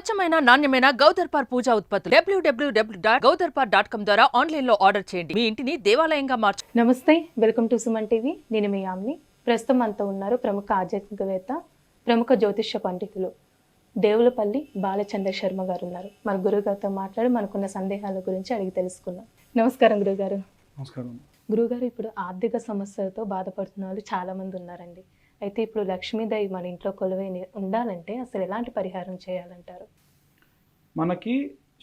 స్వచ్ఛమైన నాణ్యమైన గౌదర్పార్ పూజా ఉత్పత్తులు. డబ్ల్యూడబ్ల్యూడబ్ల్యూ డాట్ గౌదర్పార్ డాట్ కామ్ ద్వారా ఆన్లైన్లో ఆర్డర్ చేయండి. మీ ఇంటిని దేవాలయంగా మార్చు నమస్తే వెల్కమ్ టు సుమన్ టీవీ. నేను మీ యామ్ని. ప్రస్తుతం మనతో ఉన్నారు ప్రముఖ ఆధ్యాత్మికవేత్త ప్రముఖ జ్యోతిష్య పండితులు దేవులపల్లి బాలచంద్ర శర్మ గారు ఉన్నారు. మన గురుగారితో మాట్లాడి మనకున్న సందేహాల గురించి అడిగి తెలుసుకుందాం. నమస్కారం గురుగారు నమస్కారం. గురుగారు ఇప్పుడు ఆర్థిక సమస్యలతో బాధపడుతున్న వాళ్ళు చాలా మంది ఉన్నారండి. అయితే ఇప్పుడు లక్ష్మీదేవి మన ఇంట్లో కొలువై ఉండాలంటే అసలు ఎలాంటి పరిహారం చేయాలంటారు? మనకి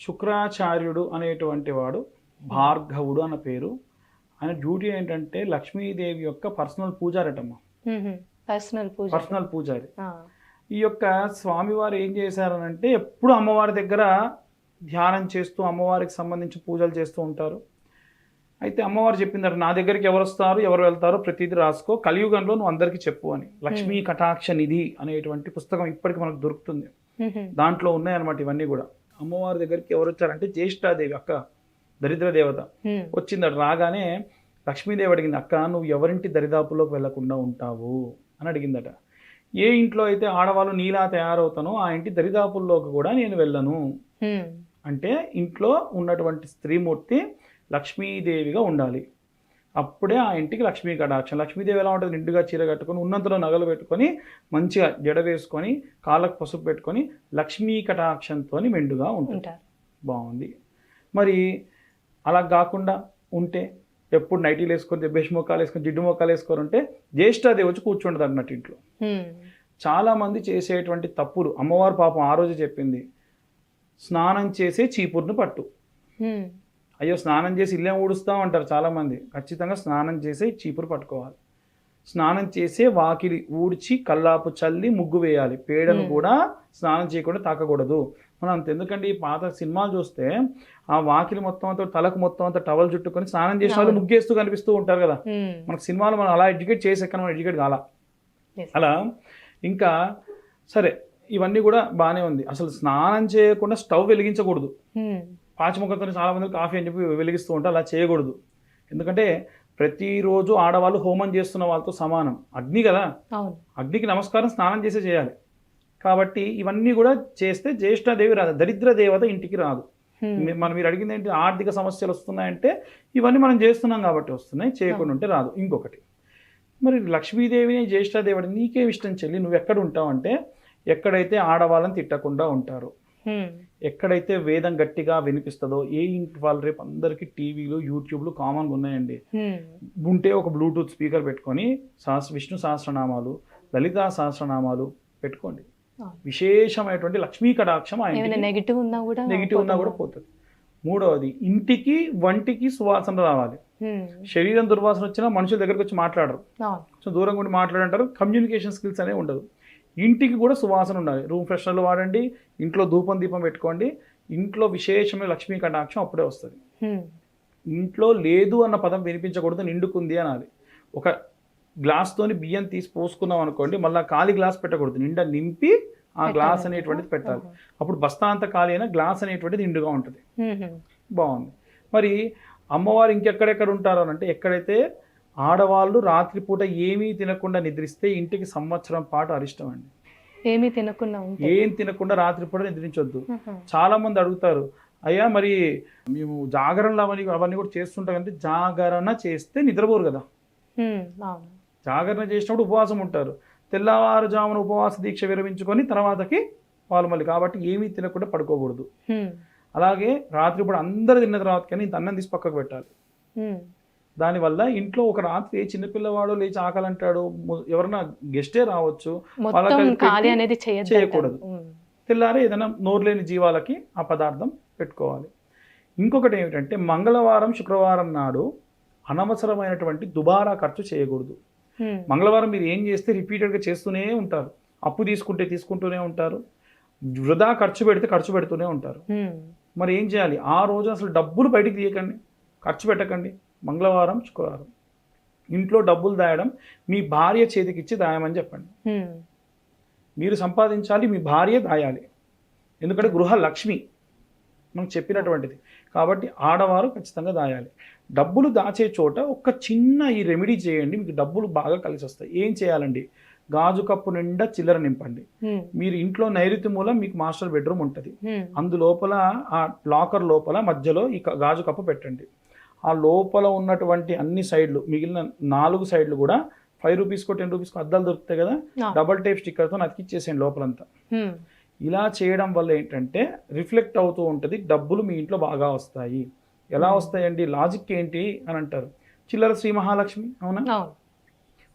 శుక్రాచార్యుడు అనేటువంటి వాడు భార్గవుడు అన్న పేరు. ఆయన డ్యూటీ ఏంటంటే లక్ష్మీదేవి యొక్క పర్సనల్ పూజారటమ్మ. పర్సనల్ పూజ. పర్సనల్ పూజారి. ఈ యొక్క స్వామివారు ఏం చేశారనంటే ఎప్పుడు అమ్మవారి దగ్గర ధ్యానం చేస్తూ అమ్మవారికి సంబంధించి పూజలు చేస్తూ ఉంటారు. అయితే అమ్మవారు చెప్పిందట నా దగ్గరికి ఎవరు వస్తారు ఎవరు వెళ్తారో ప్రతిదీ రాసుకో. కలియుగంలో నువ్వు అందరికీ చెప్పు అని. లక్ష్మీ కటాక్ష నిధి అనేటువంటి పుస్తకం ఇప్పటికి మనకు దొరుకుతుంది. దాంట్లో ఉన్నాయన్నమాట ఇవన్నీ కూడా. అమ్మవారి దగ్గరికి ఎవరు వచ్చారంటే జ్యేష్ఠాదేవి అక్క దరిద్ర దేవత. వచ్చిందట రాగానే లక్ష్మీదేవి అడిగింది అక్క నువ్వు ఎవరింటి దరిదాపుల్లోకి వెళ్ళకుండా ఉంటావు? అని అడిగిందట. ఏ ఇంట్లో అయితే ఆడవాళ్ళు నీలా తయారవుతానో ఆ ఇంటి దరిదాపుల్లోకి కూడా నేను వెళ్ళను. అంటే ఇంట్లో ఉన్నటువంటి స్త్రీమూర్తి లక్ష్మీదేవిగా ఉండాలి. అప్పుడే ఆ ఇంటికి లక్ష్మీ కటాక్షం. లక్ష్మీదేవి ఎలా ఉంటుంది? నిండుగా చీర కట్టుకొని ఉన్నంతలో నగలు పెట్టుకొని మంచిగా జడ వేసుకొని కాళ్ళకు పసుపు పెట్టుకొని లక్ష్మీ కటాక్షంతో మెండుగా ఉంటుంది. ఉంటారు. బాగుంది. మరి అలా కాకుండా ఉంటే ఎప్పుడు నైటీలు వేసుకొని దెబ్బేసి మొక్కలు వేసుకొని జిడ్డు మొక్కలు వేసుకొని ఉంటే జ్యేష్ఠాదేవి వచ్చి కూర్చుంటుంది అన్నట్టు ఇంట్లో. చాలామంది చేసేటువంటి తప్పులు అమ్మవారు పాపం ఆ రోజు చెప్పింది స్నానం చేసే చీపురును పట్టు. అయ్యో స్నానం చేసి ఇల్లే ఊడుస్తాం అంటారు చాలామంది. ఖచ్చితంగా స్నానం చేసే చీపురు పట్టుకోవాలి. స్నానం చేసే వాకిలి ఊడ్చి కల్లాపు చల్లి ముగ్గు వేయాలి. పేడను. కూడా స్నానం చేయకుండా తాకకూడదు. మనం అంత ఎందుకంటే ఈ పాత సినిమాలు చూస్తే ఆ వాకిలి మొత్తం అంతా తలకు మొత్తం అంతా టవల్ చుట్టుకొని స్నానం చేసిన వాళ్ళు. ముగ్గేస్తూ కనిపిస్తూ ఉంటారు కదా. మనకు సినిమాలు మనం అలా ఎడ్యుకేట్ చేసి మనం ఎడ్యుకేట్ కాల. అలా ఇంకా సరే ఇవన్నీ కూడా బాగానే ఉంది. అసలు స్నానం చేయకుండా స్టవ్ వెలిగించకూడదు. పాచిముఖంతో చాలా మంది కాఫీ అని చెప్పి వెలిగిస్తూ ఉంటారు అలా చేయకూడదు. ఎందుకంటే ప్రతిరోజు ఆడవాళ్ళు హోమం చేస్తున్న వాళ్ళతో సమానం. అగ్ని కదా? అగ్నికి నమస్కారం స్నానం చేసే చేయాలి. కాబట్టి ఇవన్నీ కూడా చేస్తే జ్యేష్ఠాదేవి రాదు దరిద్ర దేవత ఇంటికి రాదు. మనం మీరు అడిగింది ఏంటి? ఆర్థిక సమస్యలు వస్తున్నాయంటే ఇవన్నీ మనం చేస్తున్నాం కాబట్టి వస్తున్నాయి చేయకుండా ఉంటే రాదు. ఇంకొకటి మరి లక్ష్మీదేవిని జ్యేష్ఠాదేవిని నీకేం ఇష్టం చెల్లి? నువ్వు ఎక్కడ ఉంటావు అంటే ఎక్కడైతే ఆడవాళ్ళని తిట్టకుండా ఉంటారు. ఎక్కడైతే వేదం గట్టిగా వినిపిస్తుందో ఏ ఇంటి వాళ్ళు రేపు అందరికీ టీవీలు యూట్యూబ్లు కామన్గా ఉన్నాయండి. ఉంటే ఒక బ్లూటూత్ స్పీకర్ పెట్టుకొని సహస్ర విష్ణు సహస్రనామాలు లలితా సహస్రనామాలు పెట్టుకోండి. విశేషమైనటువంటి లక్ష్మీ కటాక్షం నెగిటివ్ ఉన్నా కూడా నెగిటివ్ ఉన్నా కూడా పోతుంది. మూడవది ఇంటికి వంటికి సువాసన రావాలి. శరీరం దుర్వాసన వచ్చినా మనుషుల దగ్గరకు వచ్చి మాట్లాడరు. సో దూరంగా ఉండి మాట్లాడంటారు కమ్యూనికేషన్ స్కిల్స్ అనేవి ఉండదు. ఇంటికి కూడా సువాసన ఉండాలి. రూమ్ ఫ్రెషనర్లు వాడండి ఇంట్లో ధూపం దీపం పెట్టుకోండి ఇంట్లో విశేషమైన లక్ష్మీ కటాక్షం అప్పుడే వస్తుంది. ఇంట్లో లేదు అన్న పదం వినిపించకూడదు నిండుకుంది అనాలి. ఒక గ్లాస్తోని బియ్యం తీసి పోసుకున్నాం అనుకోండి మళ్ళీ ఖాళీ గ్లాస్ పెట్టకూడదు. నిండా నింపి ఆ గ్లాస్. అనేటువంటిది పెట్టాలి. అప్పుడు బస్తా అంత ఖాళీ అయినా గ్లాస్ అనేటువంటిది నిండుగా ఉంటుంది. బాగుంది. మరి అమ్మవారు ఇంకెక్కడెక్కడ ఉంటారు అని అంటే ఎక్కడైతే ఆడవాళ్ళు రాత్రిపూట ఏమీ తినకుండా నిద్రిస్తే ఇంటికి సంవత్సరం పాటు అరిష్టం అండి. ఏమీ తినకుండా ఏం తినకుండా రాత్రిపూట నిద్రించొద్దు. చాలా మంది అడుగుతారు అయ్యా మరి మేము జాగరణలు అవన్నీ అవన్నీ కూడా చేస్తుంటాం అంటే జాగరణ చేస్తే నిద్రపోరు కదా. జాగరణ చేసినప్పుడు ఉపవాసం ఉంటారు. తెల్లవారుజామున ఉపవాస దీక్ష విరమించుకొని తర్వాతకి వాళ్ళు మళ్ళీ. కాబట్టి ఏమీ తినకుండా పడుకోకూడదు. అలాగే రాత్రిపూట అందరు తిన్న తర్వాత కానీ ఇంత అన్నం తీసి పక్కకు పెట్టాలి. దానివల్ల ఇంట్లో ఒక రాత్రి చిన్నపిల్లవాడు లేచి ఆకలి అంటాడు ము- ఎవరైనా గెస్టే రావచ్చు చేయకూడదు. తెల్లారి ఏదైనా నోరు లేని జీవాలకి ఆ పదార్థం పెట్టుకోవాలి. ఇంకొకటి ఏమిటంటే మంగళవారం శుక్రవారం నాడు అనవసరమైనటువంటి దుబారా ఖర్చు చేయకూడదు. మంగళవారం మీరు ఏం చేస్తే రిపీటెడ్గా చేస్తూనే ఉంటారు. అప్పు తీసుకుంటే తీసుకుంటూనే ఉంటారు. వృధా ఖర్చు పెడితే ఖర్చు పెడుతూనే ఉంటారు. మరి ఏం చేయాలి? ఆ రోజు అసలు డబ్బులు బయటికి తీయకండి. ఖర్చు పెట్టకండి. మంగళవారం శుక్రవారం. ఇంట్లో డబ్బులు దాయడం మీ భార్య చేతికి ఇచ్చి దాయమని చెప్పండి. మీరు సంపాదించాలి మీ భార్య దాయాలి. ఎందుకంటే గృహ లక్ష్మి మనకు చెప్పినటువంటిది. కాబట్టి ఆడవారు ఖచ్చితంగా దాయాలి. డబ్బులు దాచే చోట ఒక చిన్న ఈ రెమెడీ చేయండి మీకు డబ్బులు బాగా కలిసి వస్తాయి ఏం చేయాలండి? గాజు కప్పు నిండా చిల్లర నింపండి. మీరు ఇంట్లో నైరుతి మూలం మీకు మాస్టర్ బెడ్రూమ్ ఉంటుంది. అందులోపల ఆ లాకర్ లోపల మధ్యలో ఈ గాజు కప్పు పెట్టండి. ఆ లోపల ఉన్నటువంటి అన్ని సైడ్లు మిగిలిన నాలుగు సైడ్లు కూడా ఫైవ్ రూపీస్కో టెన్ రూపీస్కో అద్దాలు దొరుకుతాయి కదా. డబల్ టేప్ స్టిక్కర్తో అతికిచ్చేసేయండి లోపలంతా. ఇలా చేయడం వల్ల ఏంటంటే రిఫ్లెక్ట్ అవుతూ ఉంటుంది డబ్బులు మీ ఇంట్లో బాగా వస్తాయి. ఎలా వస్తాయండి? లాజిక్ ఏంటి అని అంటారు. చిల్లర శ్రీ మహాలక్ష్మి అవునా?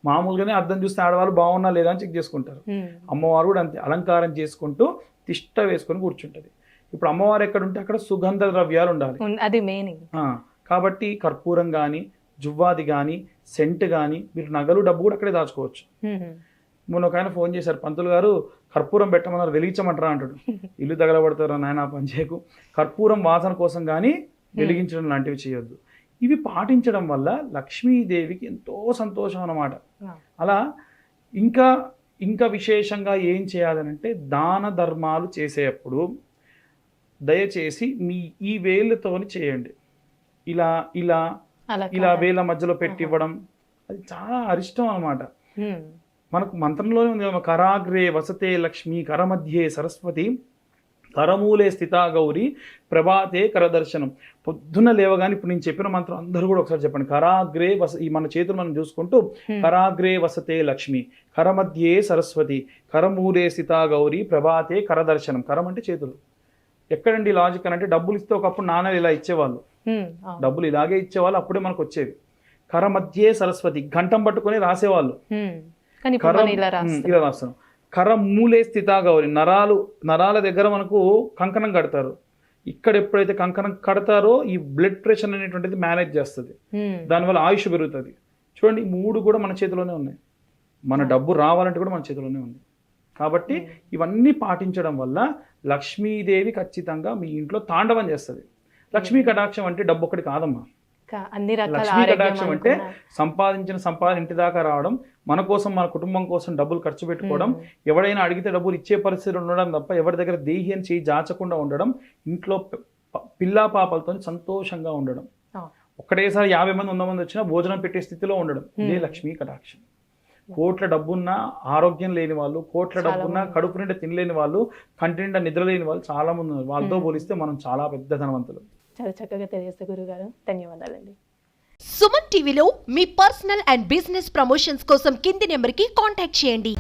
మామూలుగానే అర్థం చూస్తే ఆడవాళ్ళు బాగున్నా లేదా అని చెక్ చేసుకుంటారు. అమ్మవారు కూడా అంతే అలంకారం చేసుకుంటూ తిష్ట వేసుకొని కూర్చుంటుంది. ఇప్పుడు అమ్మవారు ఎక్కడ ఉంటే అక్కడ సుగంధ ద్రవ్యాలు ఉండాలి. అది మెయిన్. కాబట్టి కర్పూరం కానీ జువ్వాది కానీ సెంట్ కానీ మీరు నగలు డబ్బు కూడా అక్కడే దాచుకోవచ్చు. మొన్న ఒక ఆయన ఫోన్ చేశారు పంతులు గారు కర్పూరం పెట్టమన్నారు వెలిగించమంటారా అంటాడు. ఇల్లు తగలబడతారా నాయన పని చేయకు. కర్పూరం వాసన కోసం కానీ వెలిగించడం లాంటివి చేయొద్దు. ఇవి పాటించడం వల్ల లక్ష్మీదేవికి ఎంతో సంతోషం అన్నమాట. అలా ఇంకా ఇంకా విశేషంగా ఏం చేయాలనంటే దాన ధర్మాలు చేసేటప్పుడు దయచేసి మీ ఈ వేళ్ళతోని చేయండి. ఇలా ఇలా ఇలా. వేళ్ళ మధ్యలో పెట్టి ఇవ్వడం అది చాలా అరిష్టం అన్నమాట. హ్మ్. మనకు మంత్రంలోనే ఉంది కరాగ్రే వసతే లక్ష్మి కరమధ్యే సరస్వతి కరమూలే స్థితా గౌరి ప్రభాతే కరదర్శనం. పొద్దున్న లేవగానే ఇప్పుడు నేను చెప్పిన మంత్రం అందరూ కూడా ఒకసారి చెప్పండి. కరాగ్రే వస ఈ మన చేతులు మనం చూసుకుంటూ కరాగ్రే వసతే లక్ష్మి కరమధ్యే సరస్వతి కరమూలే స్థితా గౌరి ప్రభాతే కరదర్శనం. కరం అంటే చేతులు. ఎక్కడండి లాజిక్ అని అంటే డబ్బులు ఇస్తే ఒకప్పుడు నాన్నలు ఇలా ఇచ్చేవాళ్ళు. డబ్బులు ఇలాగే ఇచ్చేవాళ్ళు అప్పుడే మనకు వచ్చేవి. కరమధ్యే సరస్వతి గంటం పట్టుకొని రాసేవాళ్ళు. కరం ఇలా ఉమ్, రాస్తాం ఇలా రాస్తాం కర మూలే స్థితా గౌరి నరాలు నరాల దగ్గర మనకు కంకణం కడతారు. ఇక్కడ ఎప్పుడైతే కంకణం కడతారో ఈ బ్లడ్ ప్రెషర్ అనేటువంటిది మేనేజ్ చేస్తుంది. దానివల్ల ఆయుష్ పెరుగుతుంది. చూడండి మూడు కూడా మన చేతిలోనే ఉన్నాయి. మన డబ్బు రావాలంటే కూడా మన చేతిలోనే ఉంది. కాబట్టి ఇవన్నీ పాటించడం వల్ల లక్ష్మీదేవి ఖచ్చితంగా మీ ఇంట్లో తాండవం చేస్తుంది. లక్ష్మీ కటాక్షం అంటే డబ్బు ఒకటి కాదమ్మా. అన్ని లక్ష్మీ కటాక్షం అంటే. సంపాదించిన సంపాదన ఇంటి దాకా రావడం మన కోసం మన కుటుంబం కోసం డబ్బులు ఖర్చు పెట్టుకోవడం ఎవడైనా అడిగితే డబ్బులు ఇచ్చే పరిస్థితి ఉండడం తప్ప ఎవరి దగ్గర దేహి అని చేయి జాచకుండా ఉండడం ఇంట్లో పిల్లా పాపలతో సంతోషంగా ఉండడం. ఒక్కటేసారి యాభై మంది వంద మంది వచ్చినా భోజనం పెట్టే స్థితిలో ఉండడం. ఇదే లక్ష్మీ కటాక్షం. కోట్ల డబ్బున్నా ఆరోగ్యం లేని వాళ్ళు కోట్ల డబ్బున్నా కడుపు నిండా తినలేని వాళ్ళు కంటి నిండా నిద్ర లేని వాళ్ళు చాలా మంది ఉన్నారు. వాళ్ళతో పోలిస్తే మనం చాలా పెద్ద ధనవంతులు. చాలా చక్కగా తెలియజేస్తే గురుగారు ధన్యవాదాలండి. సుమన్ టీవీలో మీ పర్సనల్ అండ్ బిజినెస్ ప్రమోషన్స్ కోసం కింది నెంబర్కి కాంటాక్ట్ చేయండి.